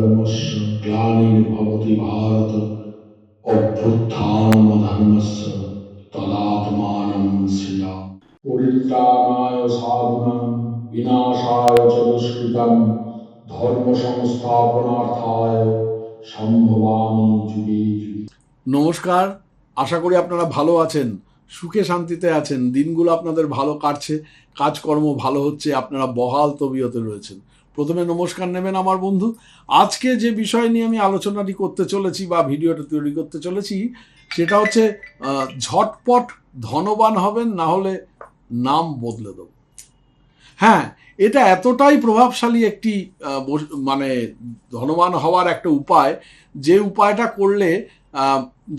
ধর্মস্য গ্লানির্ভবতি ভারত অভ্যুত্থানম ধর্মস্য তদাত্মানম শ্রিয়া পরিত্রাণায় সাধুনাম বিনাশায় চ দুষ্কৃতম ধর্ম সংস্থাপনার্থায় সম্ভবামি যুগে। নমস্কার আশা করি আপনারা ভালো আছেন সুখে শান্তিতে আছেন দিনগুলো আপনাদের ভালো কাটছে কাজকর্ম ভালো হচ্ছে আপনারা বহাল তবিয়তে রয়েছেন। প্রথমে নমস্কার নেবেন আমার বন্ধু। আজকে যে বিষয় নিয়ে আমি আলোচনাটি করতে চলেছি বা ভিডিওটা তৈরি করতে চলেছি, সেটা হচ্ছে ঝটপট ধনবান হবেন, না হলে নাম বদলে দেব। হ্যাঁ এটা এতটাই প্রভাবশালী একটি মানে ধনবান হওয়ার একটা উপায়, যে উপায়টা করলে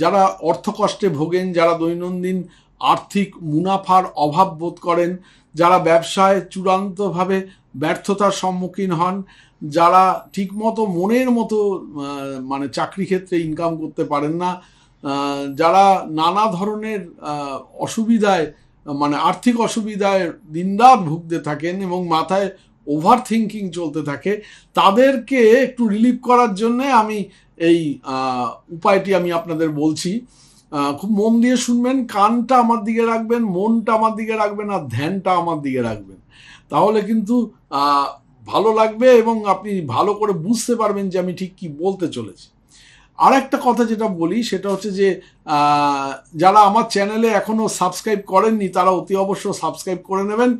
যারা অর্থকষ্টে ভোগেন, যারা দৈনন্দিন আর্থিক মুনাফার অভাব বোধ করেন, যারা ব্যবসায় চূড়ান্তভাবে ব্যর্থতার সম্মুখীন হন, যারা ঠিকমতো মনের মতো মানে চাকরি ক্ষেত্রে ইনকাম করতে পারেন না যারা নানা ধরনের অসুবিধায় মানে আর্থিক অসুবিধায় দিনরাত ভুগতে থাকেন এবং মাথায় ওভার থিঙ্কিং চলতে থাকে, তাদেরকে একটু রিলিভ করার জন্যে আমি এই উপায়টি আমি আপনাদের বলছি। খুব মন দিয়ে শুনবেন, কানটা আমার দিকে রাখবেন, মনটা আমার দিকে রাখবেন আর ধ্যানটা আমার দিকে রাখবেন। তাহলে কিন্তু ভালো লাগবে এবং আপনি ভালো করে বুঝতে পারবেন যে আমি ঠিক কি বলতে চলেছি। আর একটা কথা যেটা বলি, সেটা হচ্ছে যে যারা আমার চ্যানেলে এখনও সাবস্ক্রাইব করেননি, তারা অতি অবশ্য সাবস্ক্রাইব করে নেবেন।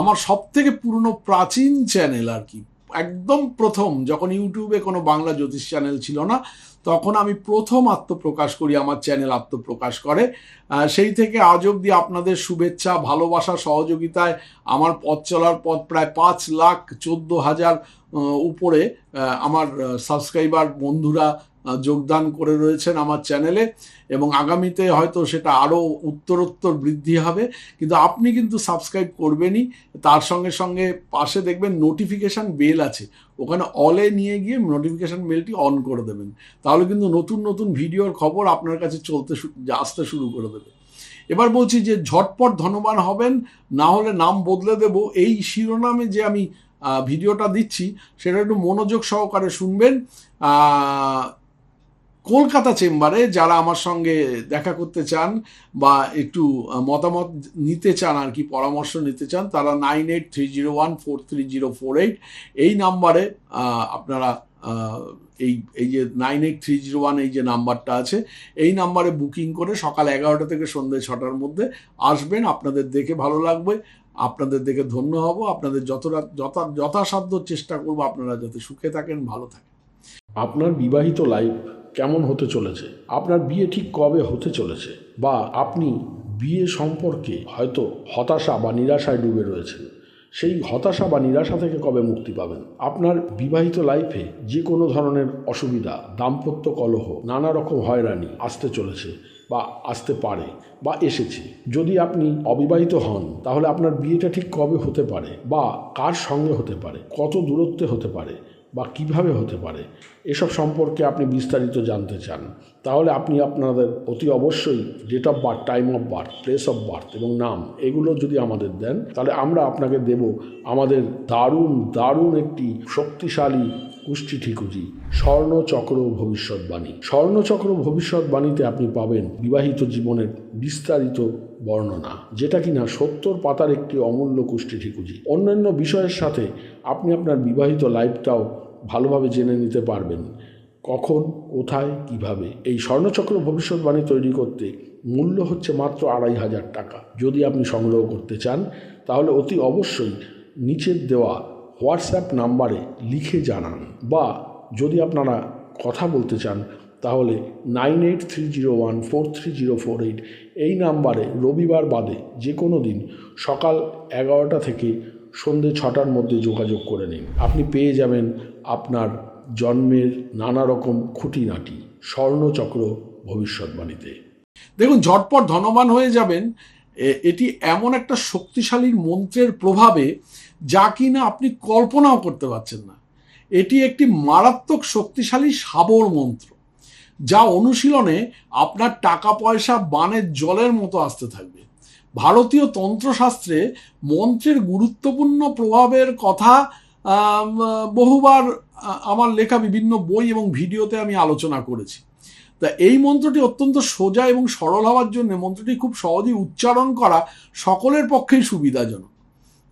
আমার সব থেকে পুরনো প্রাচীন চ্যানেল আর কি। একদম প্রথম, যখন ইউটিউবে কোনো বাংলা জ্যোতিষ চ্যানেল ছিল না, তখন আমি প্রথম আত্মপ্রকাশ করি, আমার চ্যানেল আত্মপ্রকাশ করে। সেই থেকে আজ অবধি আপনাদের শুভেচ্ছা, ভালোবাসা, সহযোগিতায় আমার পথ চলার পথ প্রায় পাঁচ লাখ চোদ্দ হাজার উপরে আমার সাবস্ক্রাইবার বন্ধুরা যোগদান করে রয়েছেন আমার চ্যানেলে এবং আগামীতে হয়তো সেটা আরও উত্তরোত্তর বৃদ্ধি হবে। কিন্তু আপনি কিন্তু সাবস্ক্রাইব করবেনই, তার সঙ্গে সঙ্গে পাশে দেখবেন নোটিফিকেশান বেল আছে। ওখানে অলে নিয়ে গিয়ে নোটিফিকেশান বেলটি অন করে দেবেন। তাহলে কিন্তু নতুন নতুন ভিডিওর খবর আপনার কাছে চলতে আসতে শুরু করে দেবে। এবার বলছি যে ঝটপট ধনবান হবেন, না হলে নাম বদলে দেব। এই শিরোনামে যে আমি ভিডিওটা দিচ্ছি, সেটা একটু মনোযোগ সহকারে শুনবেন। কলকাতা চেম্বারে যারা আমার সঙ্গে দেখা করতে চান বা একটু মতামত নিতে চান আর কি, পরামর্শ নিতে চান, তারা nine eight three zero one four three zero four eight এই নাম্বারে আপনারা এই এই যে nine eight three zero one এই যে নাম্বারটা আছে, এই নাম্বারে বুকিং করে সকাল এগারোটা থেকে সন্ধ্যে ছটার মধ্যে আসবেন। আপনাদের দেখে ভালো লাগবে। আপনাদের দেখে ধন্য হব। আপনাদের যতটা, যথা, যথাসাধ্য চেষ্টা করব আপনারা যাতে সুখে থাকেন, ভালো থাকেন। আপনার বিবাহিত লাইফ কেমন হতে চলেছে? আপনার বিয়ে ঠিক কবে হতে চলেছে? বা আপনি বিয়ে সম্পর্কে হয়তো হতাশা বা নিরাশায় ডুবে রয়েছেন। সেই হতাশা বা নিরাশা থেকে কবে মুক্তি পাবেন? আপনার বিবাহিত লাইফে যে কোনো ধরনের অসুবিধা, দাম্পত্য কলহ, নানা রকম হয়রানি আসতে চলেছে বা আসতে পারে বা এসেছে। যদি আপনি অবিবাহিত হন, তাহলে আপনার বিয়েটা ঠিক কবে হতে পারে বা কার সঙ্গে হতে পারে? কত দূরত্বে হতে পারে? বা কীভাবে হতে পারে, এসব সম্পর্কে আপনি বিস্তারিত জানতে চান, তাহলে আপনি আপনাদের অতি অবশ্যই date of birth time of birth place of birth এবং নাম এগুলো যদি আমাদের দেন, তাহলে আমরা আপনাকে দেব আমাদের দারুণ দারুণ একটি শক্তিশালী কুষ্টি ঠিকুজি স্বর্ণচক্র ভবিষ্যৎবাণী স্বর্ণচক্র ভবিষ্যৎবাণীতে আপনি পাবেন বিবাহিত জীবনের বিস্তারিত বর্ণনা, যেটা কিনা সত্তর পাতার একটি অমূল্য কুষ্টি ঠিকুজি। অন্যান্য বিষয়ের সাথে আপনি আপনার বিবাহিত লাইফটাও ভালোভাবে জেনে নিতে পারবেন, কখন, কোথায়, কীভাবে। এই স্বর্ণচক্র ভবিষ্যৎবাণী তৈরি করতে মূল্য হচ্ছে মাত্র আড়াই হাজার টাকা। যদি আপনি সংগ্রহ করতে চান, তাহলে অতি অবশ্যই নিচের দেওয়া হোয়াটসঅ্যাপ নাম্বারে লিখে জানান বা যদি আপনারা কথা বলতে চান, তাহলে nine eight three zero one four three zero four eight এই নাম্বারে রবিবার বাদে যে কোনো দিন সকাল এগারোটা থেকে সন্ধে ছটার মধ্যে যোগাযোগ করে নিন। আপনি পেয়ে যাবেন আপনার জন্মের নানা রকম খুঁটিনাটি, স্বর্ণচক্র ভবিষ্যৎবাণীতে। দেখুন, ঝটপট ধনবান হয়ে যাবেন এটি এমন একটা শক্তিশালী মন্ত্রের প্রভাবে যা কিনা আপনি কল্পনাও করতে পারছেন না। এটি একটি মারাত্মক শক্তিশালী সাবর মন্ত্র, যা অনুশীলনে আপনার টাকা পয়সা বানের জলের মতো আসতে থাকবে। ভারতীয় তন্ত্রশাস্ত্রে মন্ত্রের গুরুত্বপূর্ণ প্রভাবের কথা বহুবার আমার লেখা বিভিন্ন বই এবং ভিডিওতে আমি আলোচনা করেছি। তা এই মন্ত্রটি অত্যন্ত সোজা এবং সরল হওয়ার জন্য মন্ত্রটি খুব সহজেই উচ্চারণ করা সকলের পক্ষেই সুবিধাজনক।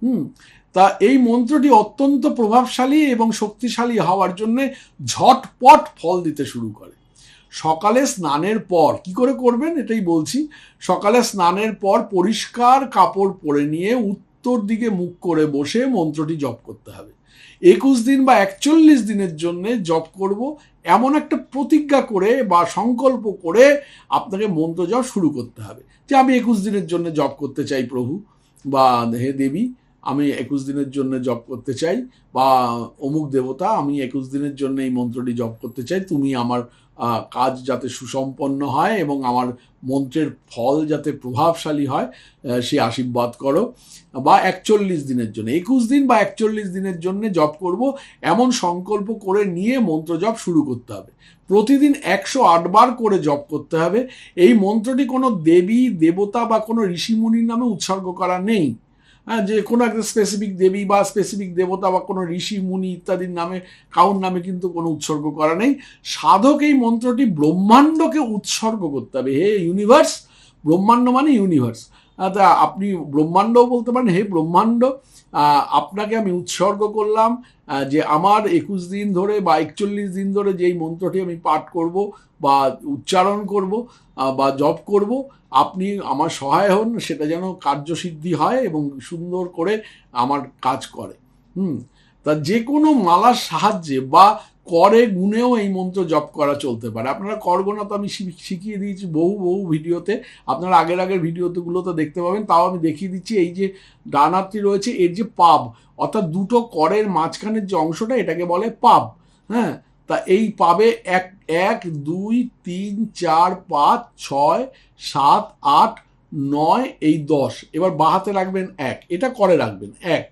হুম, তা এই মন্ত্রটি অত্যন্ত প্রভাবশালী এবং শক্তিশালী হওয়ার জন্য ঝটপট ফল দিতে শুরু করে। সকালে স্নানের পর, কি করে করবেন? এটাই বলছি। সকালে স্নানের পর পরিষ্কার কাপড় পরে নিয়ে উত্তর দিকে মুখ করে বসে মন্ত্রটি জপ করতে হবে। একুশ দিন বা একচল্লিশ দিনের জন্যে জব করব এমন একটা প্রতিজ্ঞা করে বা সংকল্প করে আপনাকে মন্ত্র যাওয়া শুরু করতে হবে। যে আমি একুশ দিনের জন্য জব করতে চাই প্রভু বা হে দেবী আমি একুশ দিনের জন্য জপ করতে চাই, বা অমুক দেবতা, আমি একুশ দিনের জন্য এই মন্ত্রটি জপ করতে চাই, তুমি আমার কাজ যাতে সুসম্পন্ন হয় এবং আমার মন্ত্রের ফল যাতে প্রভাবশালী হয় সে আশীর্বাদ করো। বা একচল্লিশ দিনের জন্য, একুশ দিন বা একচল্লিশ দিনের জন্য জপ করব, এমন সংকল্প করে নিয়ে মন্ত্র জপ শুরু করতে হবে। প্রতিদিন একশো আটবার করে জপ করতে হবে। এই মন্ত্রটি কোনো দেবী, দেবতা বা কোনো ঋষিমুনির নামে উৎসর্গ করা নেই। হ্যাঁ যে কোনো একটা স্পেসিফিক দেবী বা স্পেসিফিক দেবতা বা কোনো ঋষি, মুনি ইত্যাদির নামে কাউর নামে কিন্তু কোনো উৎসর্গ করা নেই। সাধক এই মন্ত্রটি ব্রহ্মাণ্ডকে উৎসর্গ করতে হবে। হে ইউনিভার্স ব্রহ্মাণ্ড মানে ইউনিভার্স আপনি ব্রহ্মাণ্ডও বলতে পারেন, হে ব্রহ্মাণ্ড আপনাকে আমি উৎসর্গ করলাম যে আমার একুশ দিন ধরে বা একচল্লিশ দিন ধরে যেই মন্ত্রটি আমি পাঠ করব বা উচ্চারণ করব বা জপ করব, আপনি আমার সহায় হন, সেটা যেন কার্যসিদ্ধি হয় এবং সুন্দর করে আমার কাজ করে। হুম, তা যে কোনো মালার সাহায্যে বা করে গুণেও এই মন্ত্র জপ করা চলতে পারে। আপনারা করগোনা তো আমি শিখিয়ে দিয়েছি বহু বহু ভিডিওতে। আপনারা আগের আগের ভিডিওতেগুলো তো দেখতে পাবেন। তাও আমি দেখিয়ে দিচ্ছি এই যে ডানাটি রয়েছে, এর যে পাব, অর্থাৎ দুটো করের মাঝখানের যে অংশটা, এটাকে বলে পাব। হ্যাঁ? তা এই পাবে এক এক, দুই, তিন, চার, পাঁচ, ছয়, সাত, আট, নয়, এই দশ। এবার বাহাতে রাখবেন এক। এটা করে রাখবেন। এক।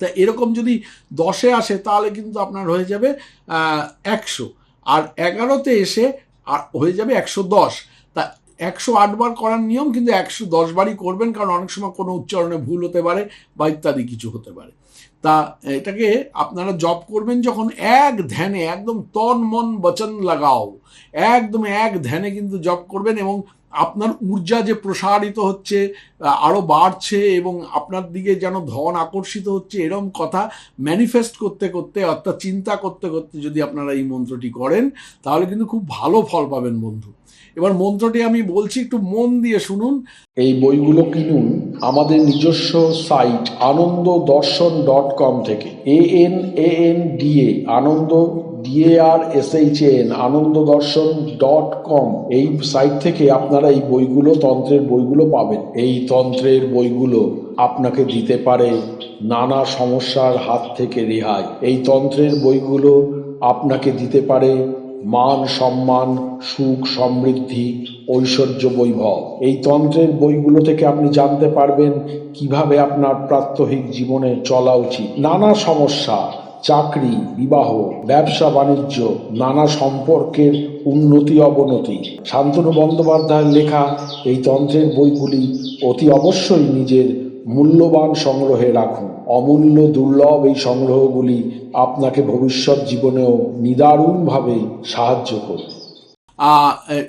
তা এরকম যদি দশে আসে, তাহলে কিন্তু আপনার হয়ে যাবে একশো। আর এগারোতে এসে হয়ে যাবে একশো দশ। তা একশো আটবার করার নিয়ম কিন্তু একশো দশ বারই করবেন, কারণ অনেক সময় কোনো উচ্চারণে ভুল হতে পারে বা ইত্যাদি কিছু হতে পারে। তা এটাকে আপনারা জব করবেন যখন এক ধ্যানে একদম তন মন বচন লাগাও। একদম এক ধ্যানে কিন্তু জপ করবেন এবং আপনার ঊর্জা যে প্রসারিত হচ্ছে আরও বাড়ছে এবং আপনার দিকে যেন ধন আকর্ষিত হচ্ছে, এরম কথা ম্যানিফেস্ট করতে করতে, অর্থাৎ চিন্তা করতে করতে যদি আপনারা এই মন্ত্রটি করেন, তাহলে কিন্তু খুব ভালো ফল পাবেন বন্ধু। এবার মন্ত্রটি আমি বলছি, একটু মন দিয়ে শুনুন। এই বইগুলো কিনুন আমাদের নিজস্ব সাইট আনন্দ দর্শন ডট কম থেকে। A N A N D A Ananda D A R S Ananda Darshan dot com এই সাইট থেকে আপনারা এই বইগুলো, তন্ত্রের বইগুলো পাবেন। এই তন্ত্রের বইগুলো আপনাকে দিতে পারে নানা সমস্যার হাত থেকে রেহাই। এই তন্ত্রের বইগুলো আপনাকে দিতে পারে মান সম্মান, সুখ সমৃদ্ধি, ঐশ্বর্য বৈভব। এই তন্ত্রের বইগুলো থেকে আপনি জানতে পারবেন কীভাবে আপনার প্রাত্যহিক জীবনে চলা উচিত। নানা সমস্যা চাকরি, বিবাহ, ব্যবসা, বাণিজ্য, নানা সম্পর্কের উন্নতি, অবনতি। শান্তনু বন্দ্যোপাধ্যায়ের লেখা এই তন্ত্রের বইগুলি অতি অবশ্যই নিজের মূল্যবান সংগ্রহে রাখুন। অমূল্য, দুর্লভ এই সংগ্রহগুলি আপনাকে ভবিষ্যৎ জীবনেও নিদারুণভাবে সাহায্য করবে।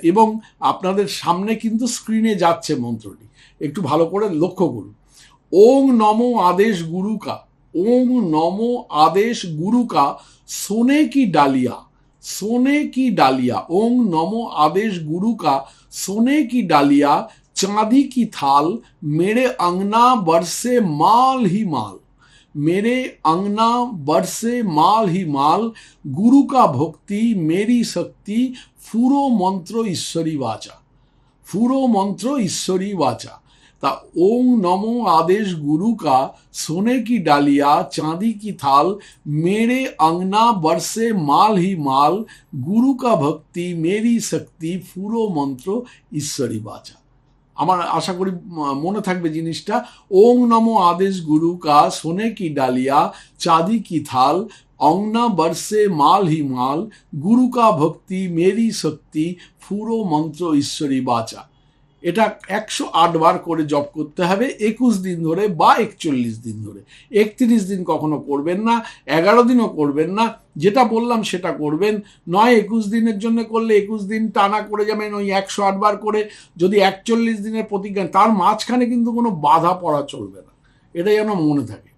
এবং আপনাদের সামনে কিন্তু স্ক্রিনে যাচ্ছে মন্ত্রটি। একটু ভালো করে লক্ষ্য করুন। ওং নম আদেশ গুরুকা। ओम नमो आदेश गुरु का सोने की डालिया, सोने की डालिया, ओम नमो आदेश गुरु का सोने की डालिया, चांदी की थाल, मेरे अंगना बरसे माल ही माल, मेरे अंगना बरसे माल ही माल, गुरु का भक्ति, मेरी शक्ति, फूरो मंत्रो ईश्वरी वाचा, फूरो मंत्रो ईश्वरी वाचा। তা ওং নমো আদেশ গুরু কা সোনে কি ডালিয়া চাঁদি কি থাল মেরে अंगना बरसे माल ही माल गुरु का भक्ति मेरी शक्ति ফুরো মন্ত্র ঈশ্বরী বাচা আমার আশা করি ম- মনে থাকবে জিনিসটা ওং নমো আদেশ গুরু কা সোনে কি ডালিয়া চাঁদি কি থাল অংনা বর্ষে মাল হি মাল গুরু কা ভক্তি মেরি শক্তি ফুরো মন্ত্র ঈশ্বরী বাচা এটা একশো বার করে জব করতে হবে, একুশ দিন ধরে বা একচল্লিশ দিন ধরে। একত্রিশ দিন কখনো করবেন না, এগারো দিনও করবেন না, যেটা বললাম সেটা করবেন। নয় একুশ দিনের জন্য করলে একুশ দিন টানা করে যাবেন ওই একশো বার করে। যদি একচল্লিশ দিনের প্রতিজ্ঞা, তার মাঝখানে কিন্তু কোনো বাধা পড়া চলবে না। এটা যেন মনে থাকে।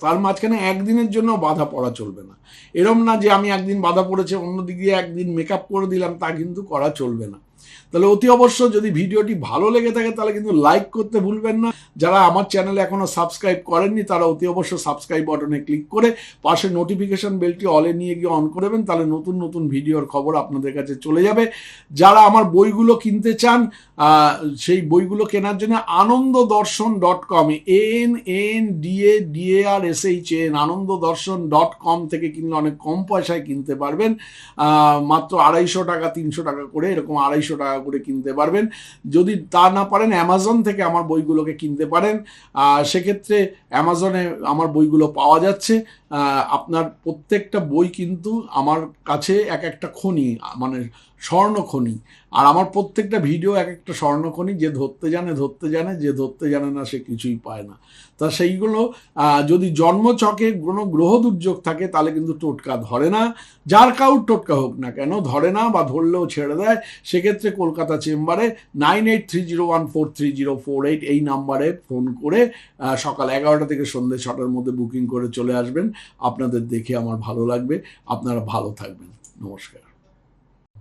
তার মাঝখানে একদিনের জন্য বাধা পড়া চলবে না। এরম না যে আমি একদিন বাধা পড়েছে, অন্যদিক দিয়ে একদিন মেকআপ করে দিলাম, তা কিন্তু করা চলবে না। তাহলে অতি অবশ্য যদি ভিডিওটি ভালো লেগে থাকে, তাহলে কিন্তু লাইক করতে ভুলবেন না। যারা আমার চ্যানেলে এখনও সাবস্ক্রাইব করেননি, তারা অতি অবশ্য সাবস্ক্রাইব বাটনে ক্লিক করে পাশে নোটিফিকেশন বেলটি অলে নিয়ে গিয়ে অন করবেন তাহলে নতুন নতুন ভিডিওর খবর আপনাদের কাছে চলে যাবে। যারা আমার বইগুলো কিনতে চান সেই বইগুলো কেনার জন্য Ananda Darshan dot com N N D A D A R S H N Ananda Darshan dot com থেকে কিনলে অনেক কম পয়সায় কিনতে পারবেন। মাত্র আড়াইশো টাকা, তিনশো টাকা করে, এরকম আড়াইশো টাকা করে কিনতে পারবেন। যদি তা না পারেন অ্যামাজন থেকে আমার বইগুলোকে কিনতে পারেন। সেক্ষেত্রে অ্যামাজনে আমার বইগুলো পাওয়া যাচ্ছে। আপনার প্রত্যেকটা বই কিন্তু আমার কাছে এক একটা খনি মানে স্বর্ণ খনি। আর আমার প্রত্যেকটা ভিডিও এক একটা স্বর্ণ খনি, যে ধরতে জানে ধরতে জানে, যে ধরতে জানে না সে কিছুই পায় না। তা সেইগুলো যদি জন্মচকে কোনো গ্রহ দুর্যোগ থাকে, তাহলে কিন্তু টোটকা ধরে না। যার কাউর টোটকা হোক না কেন, ধরে না বা ধরলেও ছেড়ে দেয়। সেক্ষেত্রে কলকাতা চেম্বারে nine eight three zero one four three zero four eight এই নাম্বারে ফোন করে সকাল এগারোটা থেকে সন্ধ্যে ছটার মধ্যে বুকিং করে চলে আসবেন। আপনাদের দেখে আমার ভালো লাগবে। আপনারা ভালো থাকবেন। নমস্কার।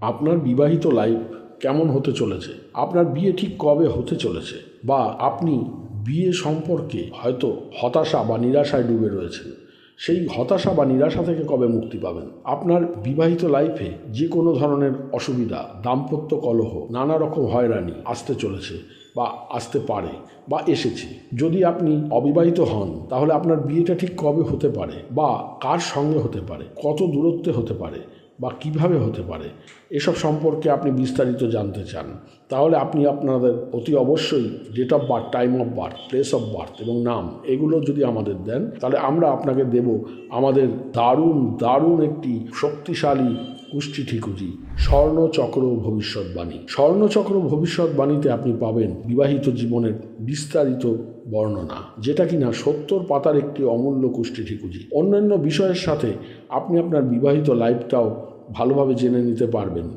আপনার বিবাহিত লাইফ কেমন হতে চলেছে? আপনার বিয়ে ঠিক কবে হতে চলেছে? বা আপনি বিয়ে সম্পর্কে হয়তো হতাশা বা নিরাশায় ডুবে রয়েছেন। সেই হতাশা বা নিরাশা থেকে কবে মুক্তি পাবেন? আপনার বিবাহিত লাইফে যে কোনো ধরনের অসুবিধা, দাম্পত্য কলহ, নানা রকম হয়রানি আসতে চলেছে। বা আসতে পারে বা এসেছে। যদি আপনি অবিবাহিত হন, তাহলে আপনার বিয়েটা ঠিক কবে হতে পারে বা কার সঙ্গে হতে পারে, কত দূরত্বে হতে পারে বা কীভাবে হতে পারে, এসব সম্পর্কে আপনি বিস্তারিত জানতে চান, তাহলে আপনি আপনাদের অতি অবশ্যই date of birth time of birth place of birth এবং নাম এগুলো যদি আমাদের দেন, তাহলে আমরা আপনাকে দেব আমাদের দারুণ দারুণ একটি শক্তিশালী কুষ্টি ঠিকুজি স্বর্ণচক্র ভবিষ্যৎবাণী। স্বর্ণচক্র ভবিষ্যৎবাণীতে আপনি পাবেন বিবাহিত জীবনের বিস্তারিত বর্ণনা, যেটা কিনা সত্তর পাতার একটি অমূল্য কুষ্টি ঠিকুজি অন্যান্য বিষয়ের সাথে আপনি আপনার বিবাহিত লাইফটাও ভালোভাবে জেনে নিতে পারবেন,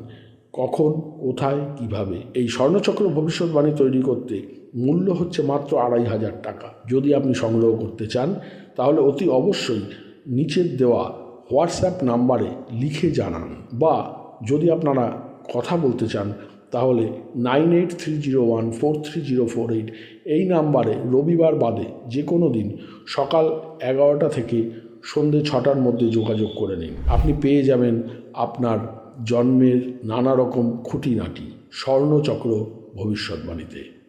কখন, কোথায়, কীভাবে। এই স্বর্ণচক্র ভবিষ্যৎবাণী তৈরি করতে মূল্য হচ্ছে মাত্র আড়াই হাজার টাকা। যদি আপনি সংগ্রহ করতে চান, তাহলে অতি অবশ্যই নিচের দেওয়া হোয়াটসঅ্যাপ নাম্বারে লিখে জানান বা যদি আপনারা কথা বলতে চান, তাহলে nine eight three zero one four three zero four eight এই নাম্বারে রবিবার বাদে যে কোনো দিন সকাল এগারোটা থেকে সন্ধে ছটার মধ্যে যোগাযোগ করে নিন। আপনি পেয়ে যাবেন আপনার জন্মের নানা রকম খুঁটিনাটি, স্বর্ণচক্র ভবিষ্যৎবাণীতে।